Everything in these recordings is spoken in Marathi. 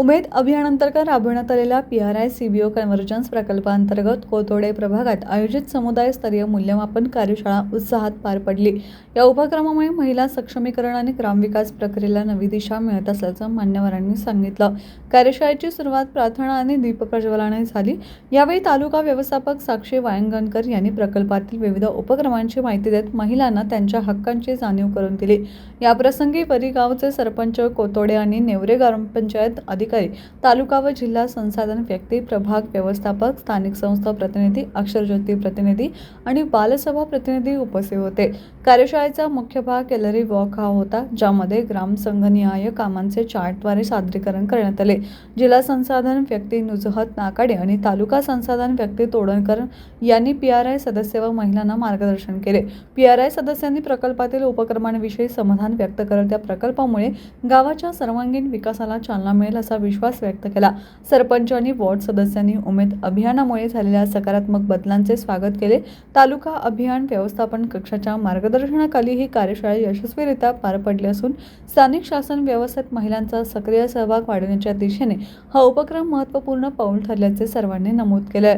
उमेद अभियानांतर्गत राबविण्यात आलेल्या P R I C B O convergence प्रकल्पांतर्गत कोथोडे प्रभागात आयोजित समुदायस्तरीय मूल्यमापन कार्यशाळा उत्साहात पार पडली. या उपक्रमामुळे महिला सक्षमीकरण आणि ग्रामविकास प्रक्रियेला नवी दिशा मिळत असल्याचं मान्यवरांनी सांगितलं. कार्यशाळेची सुरुवात प्रार्थना आणि दीपप्रज्वलनाने झाली. यावेळी तालुका व्यवस्थापक साक्षी वायंगणकर यांनी प्रकल्पातील विविध उपक्रमांची माहिती देत महिलांना त्यांच्या हक्कांची जाणीव करून दिली. याप्रसंगी वरी सरपंच कोतोडे आणि नेवरे ग्रामपंचायत अधिक अधिकारी तालुका व जिल्हा संसाधन व्यक्ती प्रभाग व्यवस्थापक स्थानिक संस्था प्रतिनिधी अक्षरज्योती प्रतिनिधी आणि बालसभा प्रतिनिधी उपस्थित होते. कार्यशाळेचा मुख्य भाग कॅलरी वॉक हा होता ज्यामध्ये ग्रामसंघनिहाय कामांचे चार्टद्वारे सादरीकरण करण्यात आले. जिल्हा संसाधन व्यक्ती नुजहत नाकाडे आणि तालुका संसाधन व्यक्ती तोडणकर यांनी पी आर आय सदस्य व महिलांना मार्गदर्शन केले. पी आर आय सदस्यांनी प्रकल्पातील उपक्रमांविषयी समाधान व्यक्त करत त्या प्रकल्पामुळे गावाच्या सर्वांगीण विकासाला चालना मिळेल असा विश्वास व्यक्त केला. सरपंच आणि वॉर्ड सदस्यांनी उमेद अभियानामुळे झालेल्या सकारात्मक बदलांचे स्वागत केले. तालुका अभियान व्यवस्थापन कक्षाच्या मार्गदर्शनाखाली ही कार्यशाळा यशस्वीरित्या पार पडली असून स्थानिक शासन व्यवस्थेत महिलांचा सक्रिय सहभाग वाढवण्याच्या दिशेने हा उपक्रम महत्त्वपूर्ण पाऊल ठरल्याचे सर्वांनी नमूद केले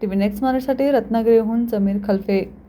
टीव्ही नेक्स्ट महाराष्ट्रासाठी रत्नागिरीहून जमीर खलफे.